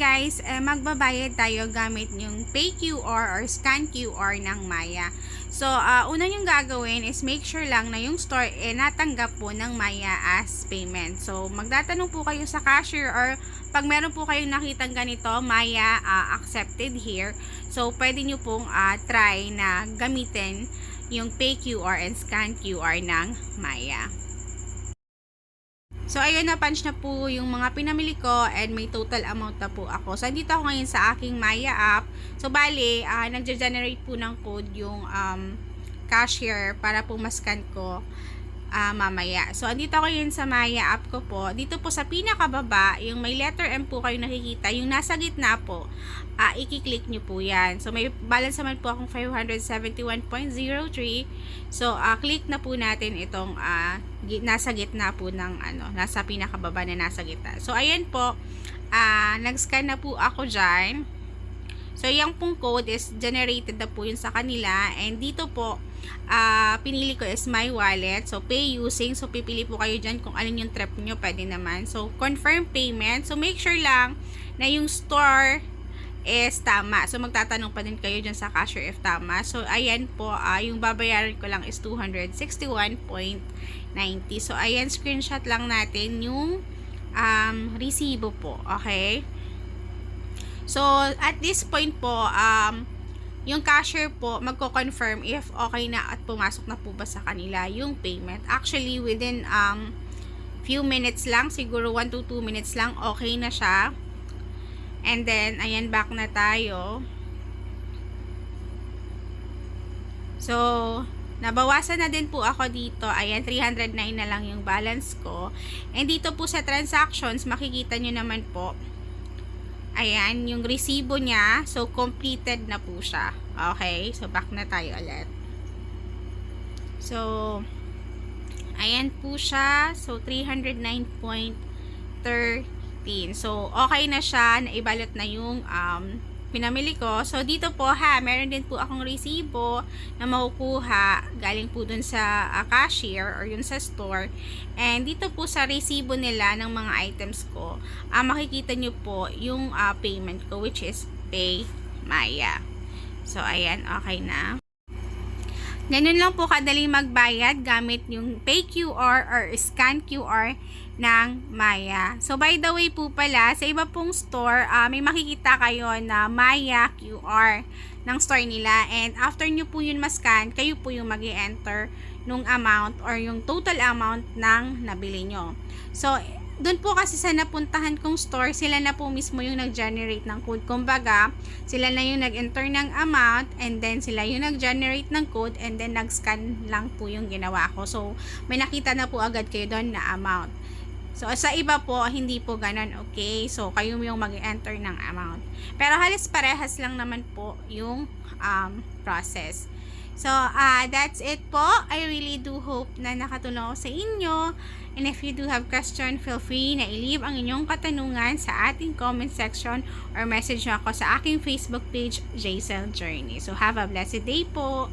guys, eh, magbabayad tayo gamit yung Pay QR or Scan QR ng Maya. So, uh, una yung gagawin is make sure lang na yung store eh, natanggap po ng Maya as payment. So, magtatanong po kayo sa cashier or pag meron po kayong nakitang ganito, Maya uh, accepted here. So, pwede nyo pong uh, try na gamitin yung Pay QR and Scan QR ng Maya. So, ayun na, punch na po yung mga pinamili ko and may total amount na po ako. So, andito ako ngayon sa aking Maya app. So, bali, uh, nagja-generate po ng code yung um, cashier para po mascan ko uh, mamaya. So, andito ako yun sa Maya app ko po. Dito po sa pinakababa, yung may letter M po kayo nakikita, yung nasa gitna po, uh, i-click nyo po yan. So, may balance naman po akong 571.03. So, uh, click na po natin itong uh, nasa gitna po ng ano, nasa pinakababa na nasa gitna. So, ayan po, uh, nag-scan na po ako dyan. So, yung pong code is generated na po yun sa kanila. And dito po, uh, pinili ko is my wallet. So, pay using. So, pipili po kayo dyan kung alin yung trip nyo. Pwede naman. So, confirm payment. So, make sure lang na yung store is tama. So, magtatanong pa din kayo dyan sa cashier if tama. So, ayan po, uh, yung babayaran ko lang is 261.90. So, ayan, screenshot lang natin yung um, resibo po. Okay? So, at this point po, um, yung cashier po, magko-confirm if okay na at pumasok na po ba sa kanila yung payment. Actually, within um, few minutes lang, siguro 1 to 2 minutes lang, okay na siya. And then, ayan, back na tayo. So, nabawasan na din po ako dito. Ayan, 309 na lang yung balance ko. And dito po sa transactions, makikita nyo naman po, ayan, yung resibo niya. So, completed na po siya. Okay, so back na tayo ulit. So, ayan po siya. So, 309.13. So, okay na siya. Naibalot na yung um, pinamili ko. So, dito po ha, meron din po akong resibo na makukuha galing po dun sa uh, cashier or yun sa store. And dito po sa resibo nila ng mga items ko, uh, makikita nyo po yung uh, payment ko which is Pay Maya. So, ayan, okay na. Ganun lang po kadali magbayad gamit yung Pay QR or Scan QR ng Maya. So, by the way po pala, sa iba pong store, uh, may makikita kayo na Maya QR ng store nila. And after nyo po yun mascan, kayo po yung mag enter nung amount or yung total amount ng nabili nyo. So, doon po kasi sa napuntahan kong store, sila na po mismo yung nag-generate ng code. Kumbaga, sila na yung nag-enter ng amount and then sila yung nag-generate ng code and then nag-scan lang po yung ginawa ko. So, may nakita na po agad kayo doon na amount. So, sa iba po, hindi po ganun, okay? So, kayo yung mag-enter ng amount. Pero halos parehas lang naman po yung um, process. So, uh, that's it po. I really do hope na nakatulong ako sa inyo. And if you do have question, feel free na i-leave ang inyong katanungan sa ating comment section or message nyo ako sa aking Facebook page, JCell Journey. So, have a blessed day po!